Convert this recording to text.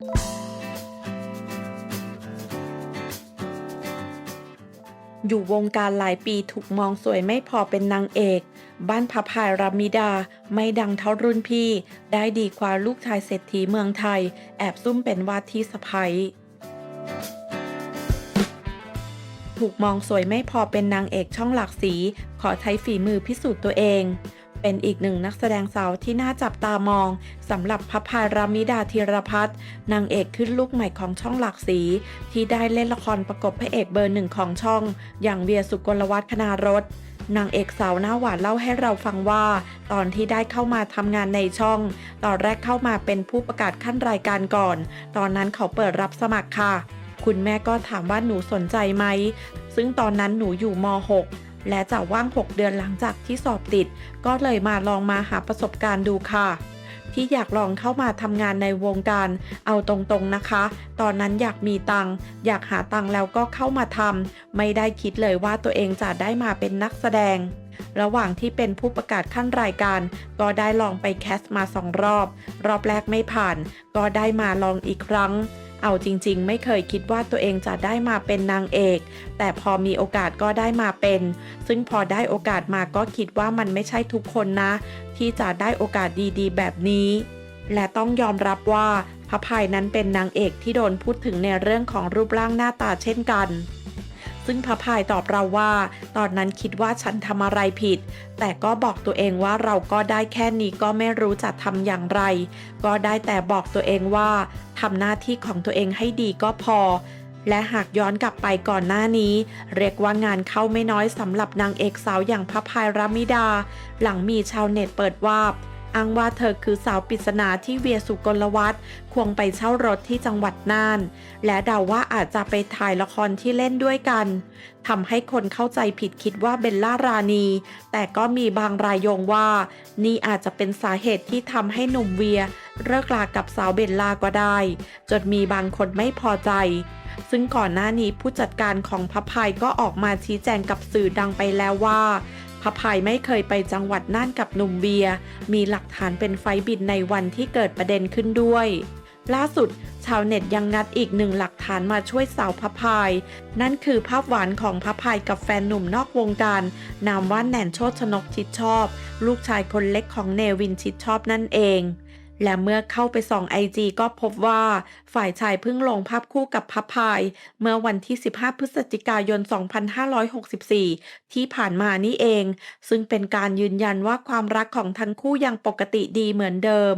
อยู่วงการหลายปีถูกมองสวยไม่พอเป็นนางเอก บ้านพระพายรามิดา ไม่ดังเท่ารุ่นพี่ ได้ดีกว่าลูกชายเศรษฐีเมืองไทย แอบซุ่มเป็นวาที่สะพ้ยถูกมองสวยไม่พอเป็นนางเอกช่องหลากสี ขอใช้ฝีมือพิสูจน์ตัวเอง เป็นอีกหนึ่งนักแสดงสาวที่น่าจับตามองสำหรับพระพายรามิดาธีรพัฒน์นางเอกขึ้นลูกใหม่ของช่องหลากสี ที่ได้เล่นละครประกบพระเอกเบอร์หนึ่งของช่อง อย่างเวียสุกลวัฒน์คณารสนางเอกสาวหน้าหวานเล่าให้เราฟังว่า ตอนที่ได้เข้ามาทำงานในช่อง ตอนแรกเข้ามาเป็นผู้ประกาศขั้นรายการก่อน ตอนนั้นเขาเปิดรับสมัครค่ะ คุณแม่ก็ถามว่าหนูสนใจไหม ซึ่งตอนนั้นหนูอยู่ม .6 และจะว่าง 6 เดือนหลังจากที่สอบติด ก็เลยมาลองมาหาประสบการณ์ดูค่ะ ที่อยากลองเข้ามาทำงานในวงการ เอาตรงๆนะคะ ตอนนั้นอยากมีตังค์อยากหาตังค์แล้วก็เข้ามาทำไม่ได้คิดเลยว่าตัวเองจะได้มาเป็นนักแสดงระหว่างที่เป็นผู้ประกาศขั้นรายการ ก็ได้ลองไปแคสต์มาสองรอบ รอบแรกไม่ผ่าน ก็ได้มาลองอีกครั้ง เอาจริงๆ ไม่เคยคิดว่าตัวเองจะได้มาเป็นนางเอก แต่พอมีโอกาสก็ได้มาเป็น ซึ่งพอได้โอกาสมาก็คิดว่ามันไม่ใช่ทุกคนนะ ที่จะได้โอกาสดีๆ แบบนี้ และต้องยอมรับว่าพระพายนั้นเป็นนางเอกที่โดนพูดถึงในเรื่องของรูปร่างหน้าตาเช่นกัน ซึ่งพระพายตอบเราว่า ตอนนั้นคิดว่าฉันทำอะไรผิด แต่ก็บอกตัวเองว่าเราก็ได้แค่นี้ก็ไม่รู้จะทำอย่างไร ก็ได้แต่บอกตัวเองว่าทำหน้าที่ของตัวเองให้ดีก็พอ และหากย้อนกลับไปก่อนหน้านี้ เรียกว่างานเข้าไม่น้อยสำหรับนางเอกสาวอย่างพระพายรามิดา หลังมีชาวเน็ตเปิดว่า อ้างว่าเธอคือสาวปริศนาที่เวียสุกลวัฒน์ควงไปเช่ารถที่จังหวัดน่าน และเดาว่าอาจจะไปถ่ายละครที่เล่นด้วยกันทำให้คนเข้าใจผิดคิดว่าเบลล่ารานีแต่ก็มีบางรายโยงว่า นี่อาจจะเป็นสาเหตุที่ทำให้หนุ่มเวียเลิกลากับสาวเบลล่าก็ได้ จนมีบางคนไม่พอใจ ซึ่งก่อนหน้านี้ผู้จัดการของพระพายก็ออกมาชี้แจงกับสื่อดังไปแล้วว่า พระพายไม่เคยไปจังหวัดน่านกับหนุ่มเบียร์มีหลักฐานเป็นไฟบินในวันที่เกิดประเด็นขึ้นด้วย ล่าสุด ชาวเน็ตยังงัดอีกหนึ่งหลักฐานมาช่วยสาวพระพาย นั่นคือภาพหวานของพระพายกับแฟนหนุ่มนอกวงการ นามว่าแหนนโชตชนกชิดชอบ ลูกชายคนเล็กของเนวินชิดชอบนั่นเอง และเมื่อเข้าไปส่องไอจีก็พบว่าฝ่ายชายเพิ่งลงภาพคู่กับพับพาย เมื่อวันที่ 15 พฤศจิกายน 2564 ที่ผ่านมานี่เอง ซึ่งเป็นการยืนยันว่าความรักของทั้งคู่ยังปกติดีเหมือนเดิม